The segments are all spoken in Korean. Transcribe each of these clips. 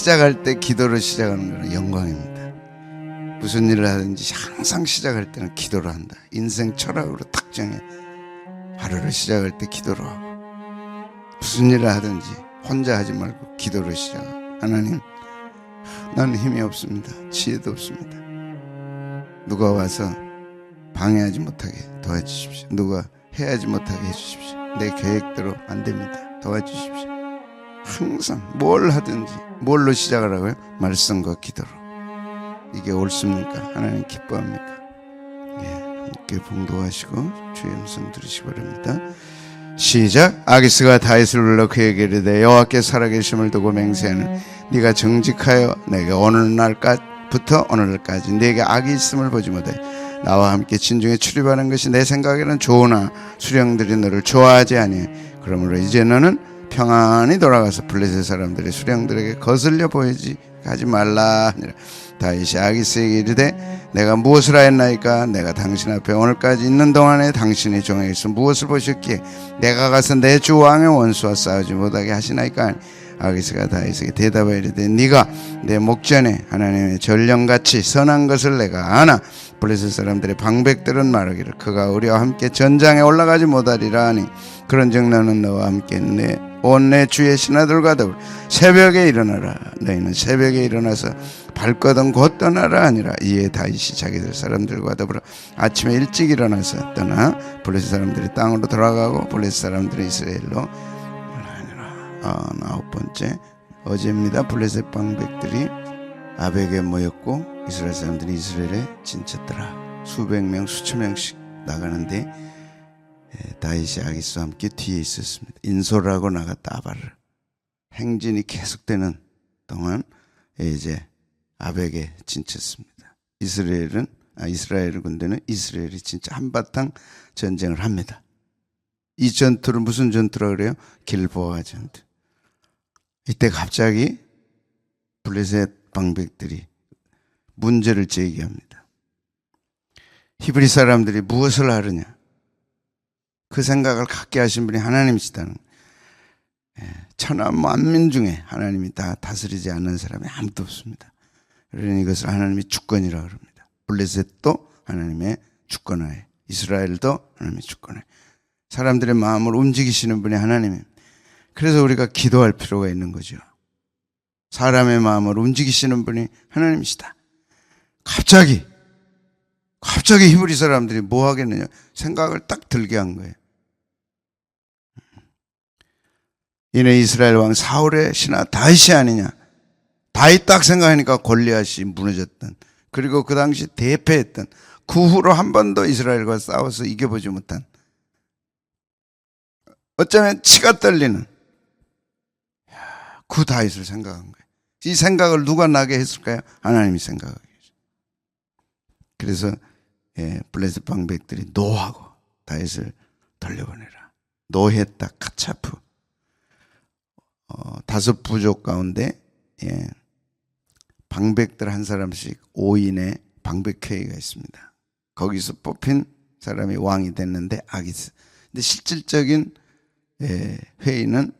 시작할 때 기도로 시작하는 것은 영광입니다. 무슨 일을 하든지 항상 시작할 때는 기도로 한다. 인생 철학으로 딱 정해. 하루를 시작할 때 기도로 하고 무슨 일을 하든지 혼자 하지 말고 기도로 시작. 하나님, 나는 힘이 없습니다. 지혜도 없습니다. 누가 와서 방해하지 못하게 도와주십시오. 누가 해하지 못하게 해주십시오. 내 계획대로 안 됩니다. 도와주십시오. 항상 뭘 하든지 뭘로 시작을 하고요? 말씀과 기도로. 이게 옳습니까? 하나님 기뻐합니까? 예, 함께 봉도하시고 주의 음성 들으시기 바랍니다. 시작. 아기스가 다윗을 불러 그에게 이르되 여호와께 살아계심을 두고 맹세하는 네가 정직하여 내게 오늘날까부터 오늘날까지 네게 악이 있음을 보지 못해 나와 함께 진중에 출입하는 것이 내 생각에는 좋으나 수령들이 너를 좋아하지 아니 그러므로 이제 너는 평안히 돌아가서 블레셋 사람들이 수령들에게 거슬려 보이지 가지 말라. 하니라 다윗이 아기스에게 이르되 내가 무엇을 하였나이까? 내가 당신 앞에 오늘까지 있는 동안에 당신의 종에게서 무엇을 보셨기에? 내가 가서 내 주 왕의 원수와 싸우지 못하게 하시나이까? 아기스가 다윗에게 대답하여 이르되 네가 내 목전에 하나님의 전령같이 선한 것을 내가 아나 블레셋 사람들의 방백들은 말하기를 그가 우리와 함께 전장에 올라가지 못하리라 하니 그런즉 너는 너와 함께 내 온내 주의 신하들과 더불어 새벽에 일어나라. 너희는 새벽에 일어나서 발거든 곧 떠나라 하니라. 이에 다윗이 자기들 사람들과 더불어 아침에 일찍 일어나서 떠나 블레셋 사람들이 땅으로 돌아가고 블레셋 사람들이 이스라엘로 아니라. 아, 아홉 번째. 어제입니다. 블레셋 방백들이 아벡에 모였고 이스라엘 사람들이 이스라엘에 진쳤더라. 수백 명 수천 명씩 나가는데 예, 다윗이 아기스와 함께 뒤에 있었습니다 인솔하고 나갔다 아바를 행진이 계속되는 동안 이제 아벡에 진쳤습니다 이스라엘은 아, 이스라엘 군대는 이스라엘이 진짜 한바탕 전쟁을 합니다 이 전투를 무슨 전투라 그래요? 길보아 전투. 이때 갑자기 블레셋 방백들이 문제를 제기합니다. 히브리 사람들이 무엇을 하느냐? 그 생각을 갖게 하신 분이 하나님이시다는. 예, 천하 만민 중에 하나님이 다 다스리지 않는 사람이 아무도 없습니다. 그러니 이것을 하나님의 주권이라고 합니다. 블레셋도 하나님의 주권하에 이스라엘도 하나님의 주권하에 사람들의 마음을 움직이시는 분이 하나님입니다. 그래서 우리가 기도할 필요가 있는 거죠. 사람의 마음을 움직이시는 분이 하나님이시다. 갑자기, 갑자기 히브리 사람들이 뭐 하겠느냐 생각을 딱 들게 한 거예요. 이내 이스라엘 왕 사울의 신하 다윗이 아니냐. 다윗 딱 생각하니까 골리앗이 무너졌던 그리고 그 당시 대패했던 그 후로 한 번도 이스라엘과 싸워서 이겨보지 못한 어쩌면 치가 떨리는 그 다윗을 생각한 거예요. 이 생각을 누가 나게 했을까요? 하나님이 생각하게 했어요. 그래서 예, 블레셋 방백들이 노하고 다윗을 돌려보내라. 노했다 카차프. 어, 다섯 부족 가운데 예, 방백들 한 사람씩 5인의 방백회의가 있습니다. 거기서 뽑힌 사람이 왕이 됐는데 아기스. 근데 실질적인 예, 회의는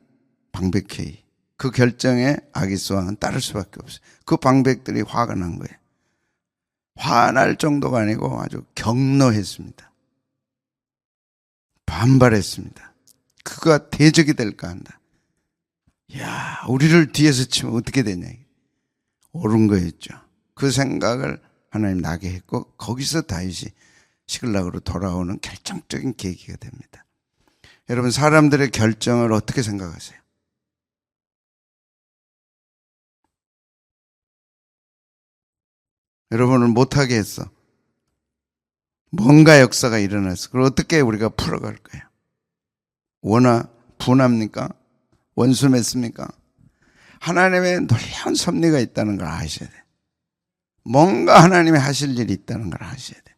방백회의. 그 결정에 아기스 왕은 따를 수밖에 없어요. 그 방백들이 화가 난 거예요. 화날 정도가 아니고 아주 격노했습니다. 반발했습니다. 그가 대적이 될까 한다. 야, 우리를 뒤에서 치면 어떻게 되냐. 옳은 거였죠. 그 생각을 하나님 나게 했고 거기서 다윗이 시글락으로 돌아오는 결정적인 계기가 됩니다. 여러분 사람들의 결정을 어떻게 생각하세요? 여러분을 못하게 했어. 뭔가 역사가 일어났어. 그걸 어떻게 우리가 풀어갈 거예요? 원하 분합니까? 원수 맺습니까? 하나님의 놀라운 섭리가 있다는 걸 아셔야 돼. 뭔가 하나님이 하실 일이 있다는 걸 아셔야 돼.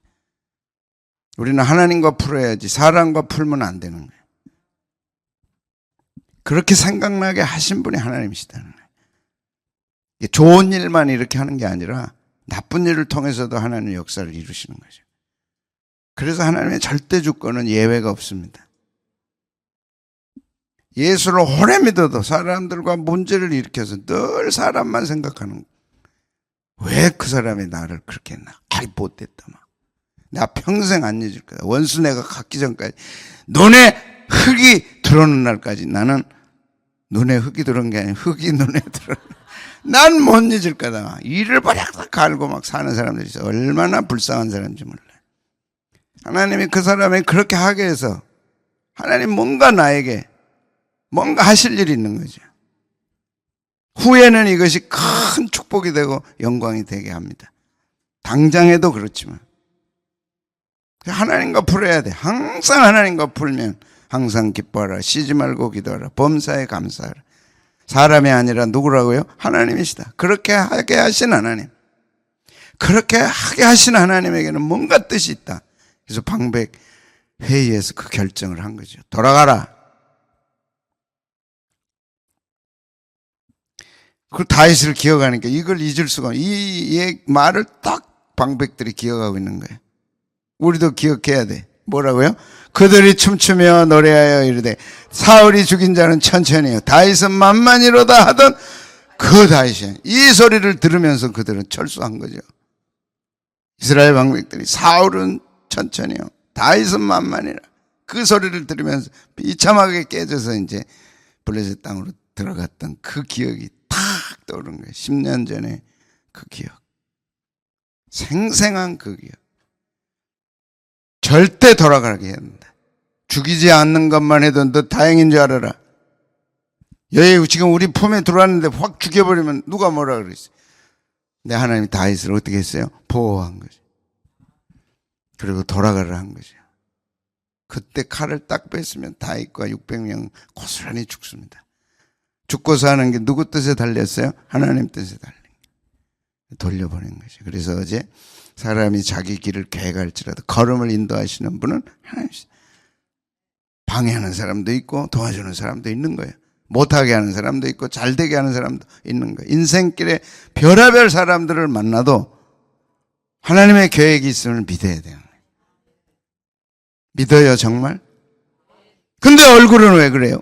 우리는 하나님과 풀어야지 사람과 풀면 안 되는 거예요. 그렇게 생각나게 하신 분이 하나님이시다는 거예요. 좋은 일만 이렇게 하는 게 아니라 나쁜 일을 통해서도 하나님의 역사를 이루시는 거죠. 그래서 하나님의 절대 주권은 예외가 없습니다. 예수를 오래 믿어도 사람들과 문제를 일으켜서 늘 사람만 생각하는 왜 그 사람이 나를 그렇게 했나? 아이 못됐다 막. 나 평생 안 잊을 거야. 원수 내가 갖기 전까지 눈에 흙이 들어오는 날까지 나는 눈에 흙이 들어온 게 아니라 흙이 눈에 들어. 난 못 잊을 거다. 이를 바닥 갈고 막 사는 사람들이 있어. 얼마나 불쌍한 사람인지 몰라. 하나님이 그 사람이 그렇게 하게 해서 하나님 뭔가 나에게 뭔가 하실 일이 있는 거죠. 후에는 이것이 큰 축복이 되고 영광이 되게 합니다. 당장에도 그렇지만. 하나님과 풀어야 돼. 항상 하나님과 풀면 항상 기뻐하라. 쉬지 말고 기도하라. 범사에 감사하라. 사람이 아니라 누구라고요? 하나님이시다. 그렇게 하게 하신 하나님. 그렇게 하게 하신 하나님에게는 뭔가 뜻이 있다. 그래서 방백 회의에서 그 결정을 한 거죠. 돌아가라. 그 다윗을 기억하니까 이걸 잊을 수가 없- 이, 이 말을 딱 방백들이 기억하고 있는 거예요. 우리도 기억해야 돼. 뭐라고요? 그들이 춤추며 노래하여 이르되 사울이 죽인 자는 천천히요 다윗은 만만이로다 하던 그 다윗이 이 소리를 들으면서 그들은 철수한 거죠. 이스라엘 방백들이 사울은 천천히요 다윗은 만만이라 그 소리를 들으면서 비참하게 깨져서 이제 블레셋 땅으로 들어갔던 그 기억이 탁 떠오른 거예요. 10년 전에 그 기억. 생생한 그 기억. 절대 돌아가게 된다. 죽이지 않는 것만 해도 너 다행인 줄 알아라. 여기 지금 우리 품에 들어왔는데 확 죽여버리면 누가 뭐라 그랬어. 근데 하나님이 다윗을 어떻게 했어요? 보호한 거죠. 그리고 돌아가라 한 거죠. 그때 칼을 딱 뺐으면 다윗과 600명 고스란히 죽습니다. 죽고 사는 게 누구 뜻에 달렸어요? 하나님 뜻에 달린 거. 돌려보낸 거죠. 그래서 어제 사람이 자기 길을 계획할지라도 걸음을 인도하시는 분은 하나님이시다. 방해하는 사람도 있고 도와주는 사람도 있는 거예요. 못하게 하는 사람도 있고 잘되게 하는 사람도 있는 거예요. 인생길에 별의별 사람들을 만나도 하나님의 계획이 있음을 믿어야 돼요. 믿어요, 정말? 근데 얼굴은 왜 그래요?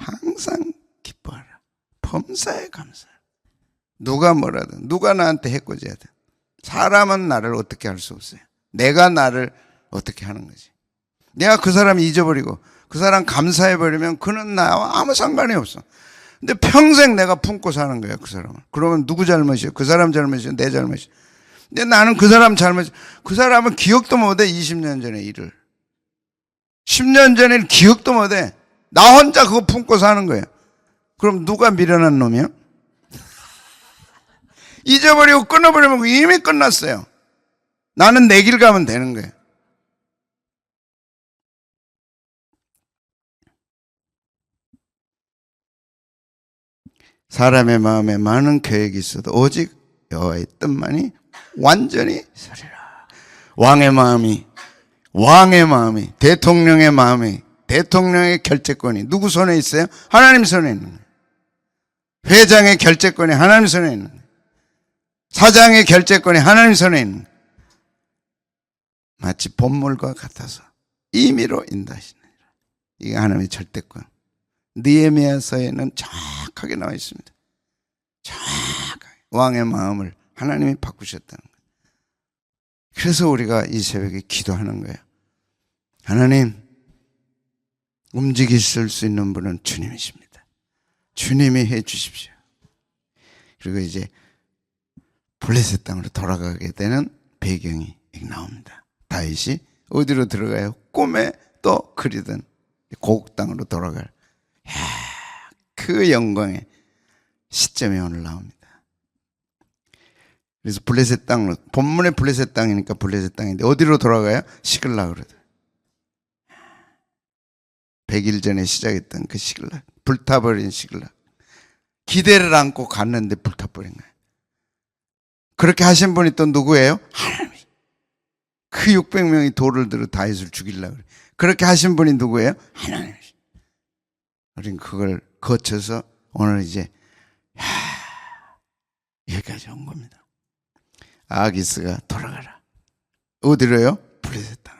항상 기뻐하라. 범사에 감사하라. 누가 뭐라든, 누가 나한테 해코지하든, 사람은 나를 어떻게 할 수 없어요. 내가 나를 어떻게 하는 거지. 내가 그 사람 잊어버리고, 그 사람 감사해버리면 그는 나와 아무 상관이 없어. 근데 평생 내가 품고 사는 거야, 그 사람은. 그러면 누구 잘못이야? 그 사람 잘못이야? 내 잘못이야? 근데 나는 그 사람 잘못, 그 사람은 기억도 못해, 20년 전의 일을. 10년 전에 기억도 못해. 나 혼자 그거 품고 사는 거예요. 그럼 누가 미련한 놈이야? 잊어버리고 끊어버리면 이미 끝났어요. 나는 내 길 가면 되는 거예요. 사람의 마음에 많은 계획이 있어도 오직 여호와의 뜻만이 완전히 서리라. 왕의 마음이 왕의 마음이 대통령의 마음이 대통령의 결재권이 누구 손에 있어요? 하나님 손에 있는 거예요. 회장의 결재권이 하나님 손에 있는 거예요. 사장의 결재권이 하나님 손에 있는 거예요. 마치 본물과 같아서 임의로 인도하시느니라. 이게 하나님의 절대권. 느헤미야서에는 정확하게 나와 있습니다. 정확하게 왕의 마음을 하나님이 바꾸셨다는 거예요. 그래서 우리가 이 새벽에 기도하는 거예요. 하나님, 움직이실 수 있는 분은 주님이십니다. 주님이 해 주십시오. 그리고 이제 블레셋 땅으로 돌아가게 되는 배경이 나옵니다. 다윗이 어디로 들어가요? 꿈에 또 그리던 고국 땅으로 돌아갈 야, 그 영광의 시점이 오늘 나옵니다. 그래서 블레셋 땅으로 본문에 블레셋 땅이니까 블레셋 땅인데 어디로 돌아가요? 시글락으로. 100일 전에 시작했던 그 시글락. 불타버린 시글락. 기대를 안고 갔는데 불타버린 거예요. 그렇게 하신 분이 또 누구예요? 하나님. 그 600명이 돌을 들어 다윗을 죽이려고 그래. 그렇게 하신 분이 누구예요? 하나님. 우린 그걸 거쳐서 오늘 이제 야, 여기까지 온 겁니다. 아기스가 돌아가라. 어디로요? 블레셋 땅.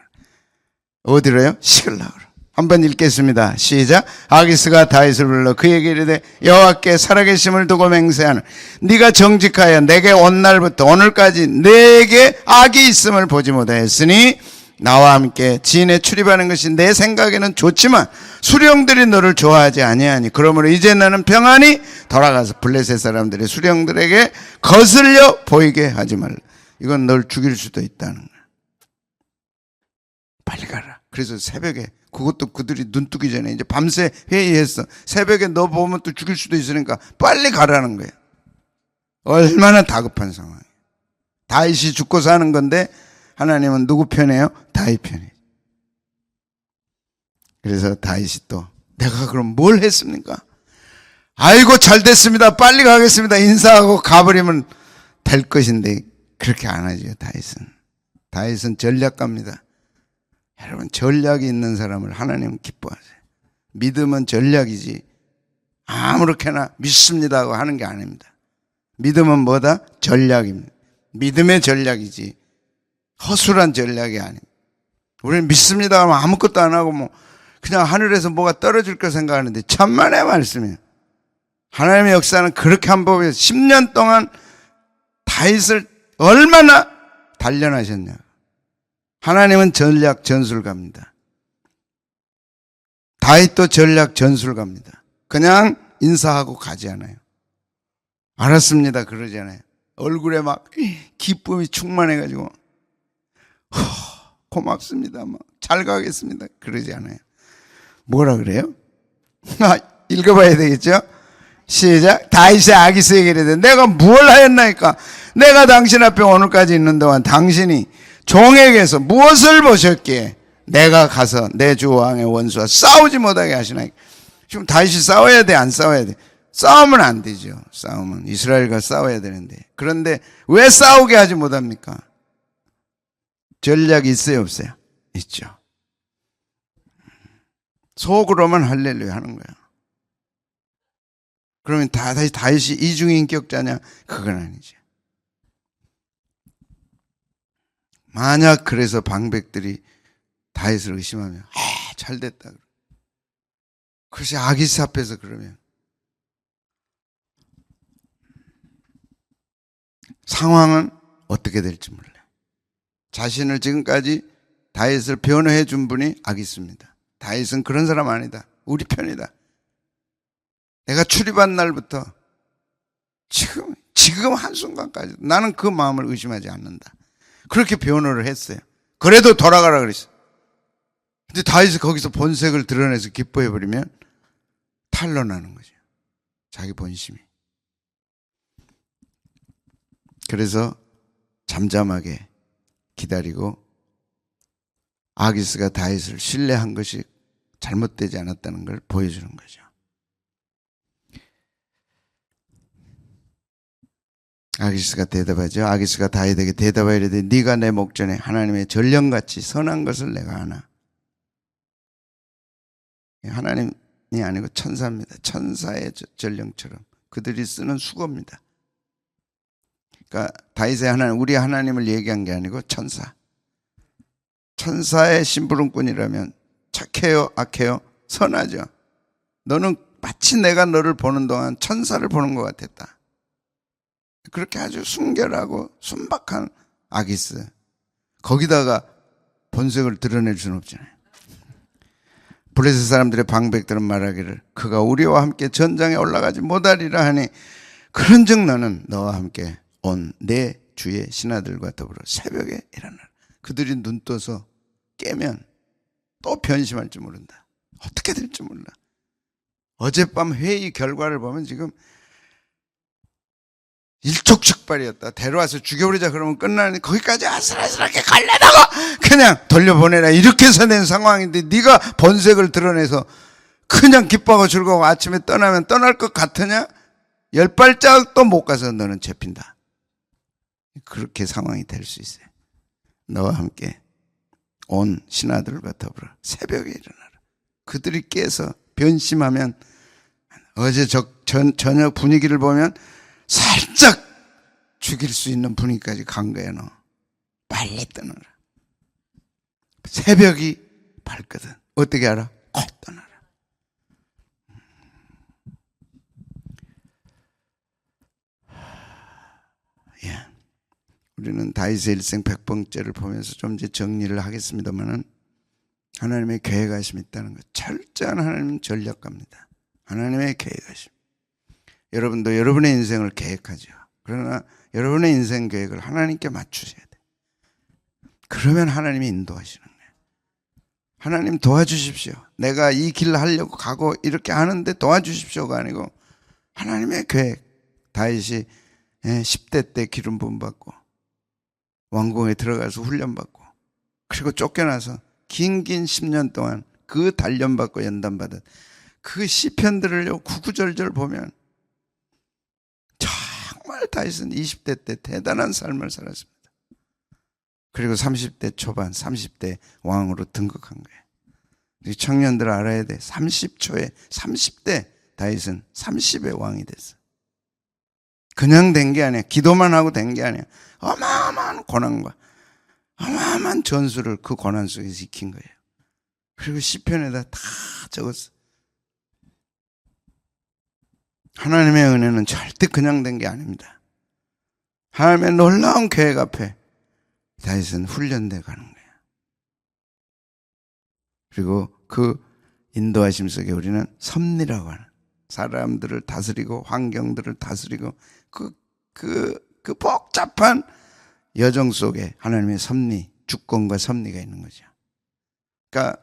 어디로요? 시글락으로. 한번 읽겠습니다. 시작. 아기스가 다윗을 불러 그에게 이르되 여호와께 살아계심을 두고 맹세하는 네가 정직하여 내게 온 날부터 오늘까지 내게 악이 있음을 보지 못하였으니 나와 함께 지인에 출입하는 것이 내 생각에는 좋지만 수령들이 너를 좋아하지 아니하니 그러므로 이제 나는 평안히 돌아가서 블레셋 사람들의 수령들에게 거슬려 보이게 하지 말라. 이건 널 죽일 수도 있다는 거야. 빨리 가라. 그래서 새벽에 그것도 그들이 눈 뜨기 전에 이제 밤새 회의했어. 새벽에 너 보면 또 죽일 수도 있으니까 빨리 가라는 거야. 얼마나 다급한 상황이야. 다윗이 죽고 사는 건데 하나님은 누구 편이에요? 다윗 편이. 그래서 다윗이 또 내가 그럼 뭘 했습니까? 아이고 잘 됐습니다. 빨리 가겠습니다. 인사하고 가버리면 될 것인데 그렇게 안 하죠. 다윗은. 다윗은 전략가입니다. 여러분 전략이 있는 사람을 하나님은 기뻐하세요. 믿음은 전략이지 아무렇게나 믿습니다 하고 하는 게 아닙니다. 믿음은 뭐다? 전략입니다. 믿음의 전략이지 허술한 전략이 아닙니다. 우리는 믿습니다 하면 아무것도 안 하고 뭐 그냥 하늘에서 뭐가 떨어질 거 생각하는데 천만의 말씀이에요. 하나님의 역사는 그렇게 한 법이에요. 10년 동안 다윗을 얼마나 단련하셨냐. 하나님은 전략 전술가입니다. 다윗도 전략 전술가입니다. 그냥 인사하고 가지 않아요. 알았습니다. 그러지 않아요. 얼굴에 막 기쁨이 충만해가지고 허, 고맙습니다. 막 잘 가겠습니다. 그러지 않아요. 뭐라 그래요? 아, 읽어봐야 되겠죠? 시작. 다윗의 아기스에게 이르되 내가 무엇을 하였나이까? 내가 당신 앞에 오늘까지 있는 동안 당신이 종에게서 무엇을 보셨기에 내가 가서 내 주 왕의 원수와 싸우지 못하게 하시나이까? 지금 다윗이 싸워야 돼, 안 싸워야 돼? 싸우면 안 되죠. 싸우면 이스라엘과 싸워야 되는데. 그런데 왜 싸우게 하지 못합니까? 전략이 있어요, 없어요? 있죠. 속으로만 할렐루야 하는 거야. 그러면 다, 다시 다윗이 이중인격자냐? 그건 아니죠. 만약 그래서 방백들이 다윗을 의심하면 아, 잘 됐다. 그것이 아기스 앞에서 그러면 상황은 어떻게 될지 몰라요. 자신을 지금까지 다윗을 변호해 준 분이 아기스입니다. 다윗은 그런 사람 아니다. 우리 편이다. 내가 출입한 날부터 지금 지금 한순간까지 나는 그 마음을 의심하지 않는다. 그렇게 변호를 했어요. 그래도 돌아가라 그랬어. 근데 다윗이 거기서 본색을 드러내서 기뻐해 버리면 탄로나는 거죠. 자기 본심이. 그래서 잠잠하게 기다리고 아기스가 다윗을 신뢰한 것이 잘못되지 않았다는 걸 보여주는 거죠. 아기스가 대답하죠. 아기스가 다윗에게 대답하여 이르되 네가 내 목전에 하나님의 전령같이 선한 것을 내가 아나. 하나님이 아니고 천사입니다. 천사의 저- 전령처럼 그들이 쓰는 수고입니다. 그러니까 다윗의 하나님, 우리 하나님을 얘기한 게 아니고 천사. 천사의 심부름꾼이라면 착해요, 악해요, 선하죠. 너는 마치 내가 너를 보는 동안 천사를 보는 것 같았다. 그렇게 아주 순결하고 순박한 아기스. 거기다가 본색을 드러낼 수는 없잖아요. 블레셋 사람들의 방백들은 말하기를 그가 우리와 함께 전장에 올라가지 못하리라 하니 그런즉 너는 너와 함께 온 내 주의 신하들과 더불어 새벽에 일어나라. 그들이 눈 떠서 깨면 또 변심할지 모른다. 어떻게 될지 몰라. 어젯밤 회의 결과를 보면 지금 일촉즉발이었다. 데려와서 죽여버리자 그러면 끝나는데 거기까지 아슬아슬하게 갈려다가 그냥 돌려보내라 이렇게 해서 낸 상황인데 네가 본색을 드러내서 그냥 기뻐하고 즐거워 아침에 떠나면 떠날 것 같으냐? 열 발짝도 못 가서 너는 잡힌다. 그렇게 상황이 될 수 있어요. 너와 함께 온 신하들과 더불어 새벽에 일어나라. 그들이 깨서 변심하면 어제 저, 전, 저녁 분위기를 보면 살짝 죽일 수 있는 분위기까지 간 거야, 너. 빨리 떠나라. 새벽이 밟거든. 어떻게 알아? 곧 떠나라. 예. 우리는 다윗의 일생 백번째를 보면서 좀 이제 정리를 하겠습니다만은 하나님의 계획하심이 있다는 것. 철저한 하나님은 전략가입니다. 하나님의 계획하심. 여러분도 여러분의 인생을 계획하죠. 그러나 여러분의 인생 계획을 하나님께 맞추셔야 돼. 그러면 하나님이 인도하시는 거예요. 하나님 도와주십시오. 내가 이 길을 하려고 가고 이렇게 하는데 도와주십시오가 아니고 하나님의 계획. 다윗이 10대 때 기름 부음 받고 왕궁에 들어가서 훈련 받고 그리고 쫓겨나서 긴긴 10년 동안 그 단련 받고 연단 받은 그 시편들을 구구절절 보면 정말 다윗은 20대 때 대단한 삶을 살았습니다. 그리고 30대 초반, 30대 왕으로 등극한 거예요. 우리 청년들 알아야 돼. 30초에 30대 다윗은 30의 왕이 됐어. 그냥 된 게 아니야. 기도만 하고 된 게 아니야. 어마어마한 고난과 어마어마한 전술을 그 고난 속에서 익힌 거예요. 그리고 시편에다 다 적었어. 하나님의 은혜는 절대 그냥 된 게 아닙니다. 하나님의 놀라운 계획 앞에 다윗은 훈련돼 가는 거예요. 그리고 그 인도하심 속에 우리는 섭리라고 하는 사람들을 다스리고 환경들을 다스리고 그, 그, 그 복잡한 여정 속에 하나님의 섭리, 주권과 섭리가 있는 거죠. 그러니까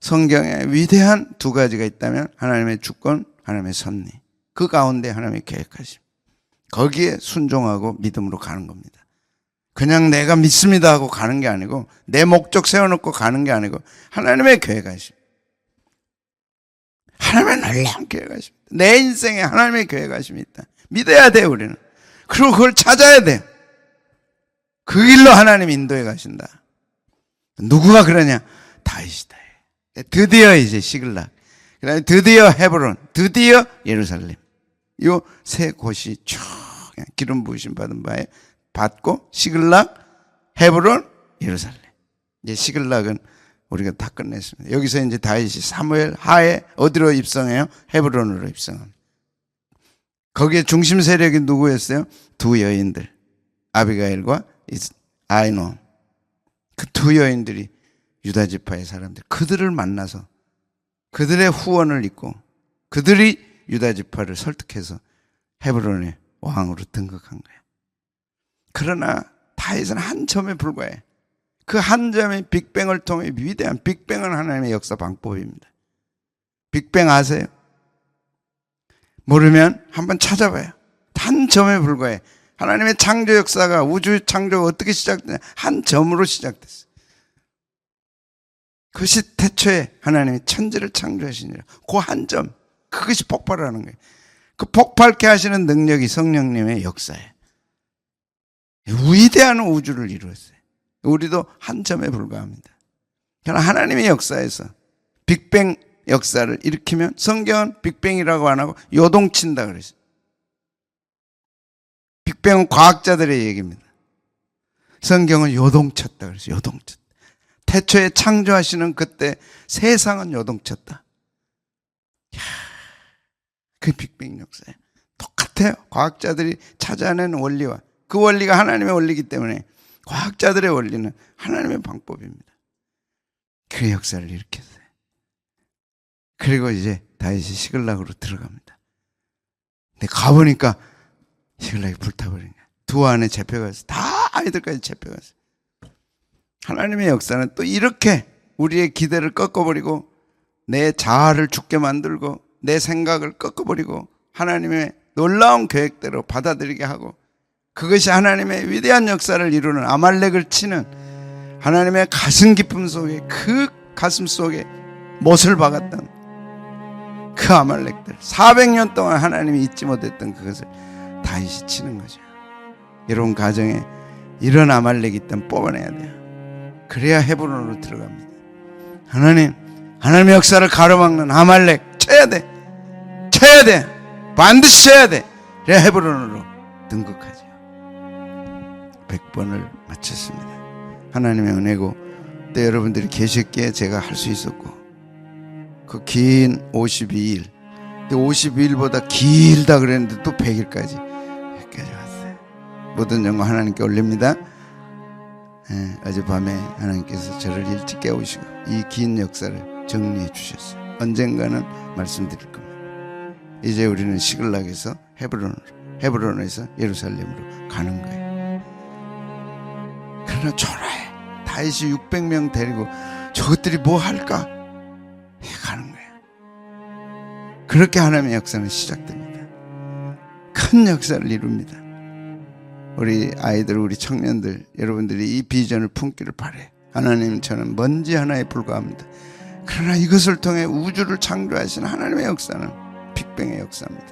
성경에 위대한 두 가지가 있다면 하나님의 주권, 하나님의 섭리. 그 가운데 하나님의 계획하심. 거기에 순종하고 믿음으로 가는 겁니다. 그냥 내가 믿습니다 하고 가는 게 아니고 내 목적 세워놓고 가는 게 아니고 하나님의 계획하심. 하나님의 놀라운 계획하심. 내 인생에 하나님의 계획하심이 있다. 믿어야 돼 우리는. 그리고 그걸 찾아야 돼. 그 길로 하나님 인도해 가신다. 누구가 그러냐? 다윗이다. 드디어 이제 시글락. 그 다음에 드디어 헤브론, 드디어 예루살렘. 요 세 곳이 쭉 기름 부으심 받은 바에 받고 시글락, 헤브론, 예루살렘. 이제 시글락은 우리가 다 끝냈습니다. 여기서 이제 다윗이 사무엘 하에 어디로 입성해요? 헤브론으로 입성합니다. 거기에 중심 세력이 누구였어요? 두 여인들. 아비가일과 아이노. 그 두 여인들이 유다 지파의 사람들. 그들을 만나서 그들의 후원을 입고 그들이 유다 지파를 설득해서 헤브론의 왕으로 등극한 거예요. 그러나 다윗은 한 점에 불과해. 그 한 점의 빅뱅을 통해 위대한 빅뱅은 하나님의 역사 방법입니다. 빅뱅 아세요? 모르면 한번 찾아봐요. 한 점에 불과해. 하나님의 창조 역사가 우주 창조가 어떻게 시작되냐? 한 점으로 시작됐어. 그것이 태초에 하나님이 천지를 창조하시니라. 그 한 점. 그것이 폭발하는 거예요. 그 폭발케 하시는 능력이 성령님의 역사예요. 위대한 우주를 이루었어요. 우리도 한 점에 불과합니다. 그러나 하나님의 역사에서 빅뱅 역사를 일으키면 성경은 빅뱅이라고 안 하고 요동친다 그랬어요. 빅뱅은 과학자들의 얘기입니다. 성경은 요동쳤다 그랬어요. 요동쳤다. 태초에 창조하시는 그때 세상은 요동쳤다. 이야, 그 빅뱅 역사에 똑같아요. 과학자들이 찾아낸 원리와 그 원리가 하나님의 원리이기 때문에 과학자들의 원리는 하나님의 방법입니다. 그 역사를 일으켰어요. 그리고 이제 다윗이 시글락으로 들어갑니다. 근데 가보니까 시글락이 불타버린 거야. 두 안에 잡혀가서 다 아이들까지 잡혀가서 하나님의 역사는 또 이렇게 우리의 기대를 꺾어버리고 내 자아를 죽게 만들고 내 생각을 꺾어버리고 하나님의 놀라운 계획대로 받아들이게 하고 그것이 하나님의 위대한 역사를 이루는 아말렉을 치는 하나님의 가슴 깊음 속에 그 가슴 속에 못을 박았던 그 아말렉들 400년 동안 하나님이 잊지 못했던 그것을 다시 치는 거죠. 여러분 가정에 이런 아말렉이 있다면 뽑아내야 돼요. 그래야 헤브론으로 들어갑니다. 하나님, 하나님의 역사를 가로막는 아말렉 쳐야 돼. 쳐야 돼. 반드시 쳐야 돼. 그래야 헤브론으로 등극하죠. 100번을 마쳤습니다. 하나님의 은혜고 때 여러분들이 계셨기에 제가 할 수 있었고 그 긴 52일 근데 52일보다 길다 그랬는데 또 100일까지 여기까지 왔어요 모든 영광 하나님께 올립니다 예, 어젯밤에 하나님께서 저를 일찍 깨우시고 이 긴 역사를 정리해 주셨어요 언젠가는 말씀드릴 겁니다. 이제 우리는 시글락에서 헤브론으로 헤브론에서 예루살렘으로 가는 거예요. 그러나 초라해. 다윗이 600명 데리고 저것들이 뭐 할까? 해 가는 거예요. 그렇게 하나님의 역사는 시작됩니다. 큰 역사를 이룹니다. 우리 아이들 우리 청년들 여러분들이 이 비전을 품기를 바래. 하나님 저는 먼지 하나에 불과합니다 그러나 이것을 통해 우주를 창조하신 하나님의 역사는 빅뱅의 역사입니다.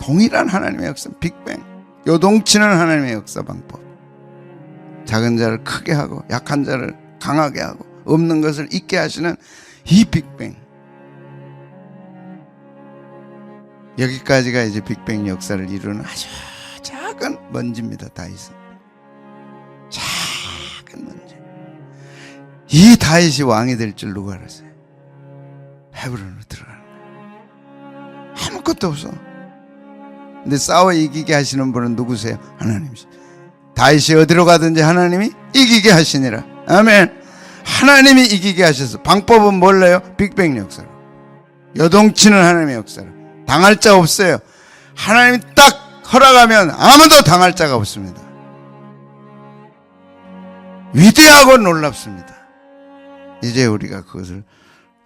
동일한 하나님의 역사 빅뱅. 요동치는 하나님의 역사 방법. 작은 자를 크게 하고 약한 자를 강하게 하고 없는 것을 있게 하시는 이 빅뱅. 여기까지가 이제 빅뱅 역사를 이루는 아주 작은 먼지입니다 다윗은 작은 먼지 이 다윗이 왕이 될 줄 누가 알았어요? 헤브론으로 들어가는 거예요. 아무것도 없어. 근데 싸워 이기게 하시는 분은 누구세요? 하나님이시 다윗이 어디로 가든지 하나님이 이기게 하시니라. 아멘. 하나님이 이기게 하셔서 방법은 몰라요? 빅뱅 역사로. 여동치는 하나님의 역사로. 당할 자 없어요. 하나님이 딱 허락하면 아무도 당할 자가 없습니다. 위대하고 놀랍습니다 이제 우리가 그것을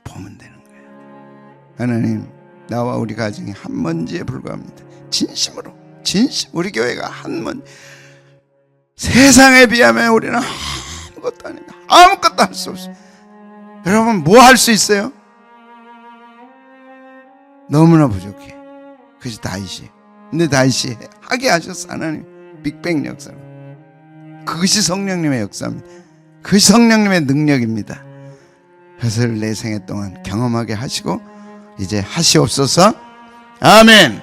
보면 되는 거예요 하나님 나와 우리 가정이 한 먼지에 불과합니다 진심으로 진심 우리 교회가 한 먼지 세상에 비하면 우리는 아무것도 아니다. 아무것도 할 수 없어요. 여러분 뭐 할 수 있어요? 너무나 부족해. 그것이 다윗이. 근데 다윗이 하게 하셨어 하나님. 빅뱅 역사로. 그것이 성령님의 역사입니다. 그것이 성령님의 능력입니다. 그것을 내 생애 동안 경험하게 하시고 이제 하시옵소서. 아멘.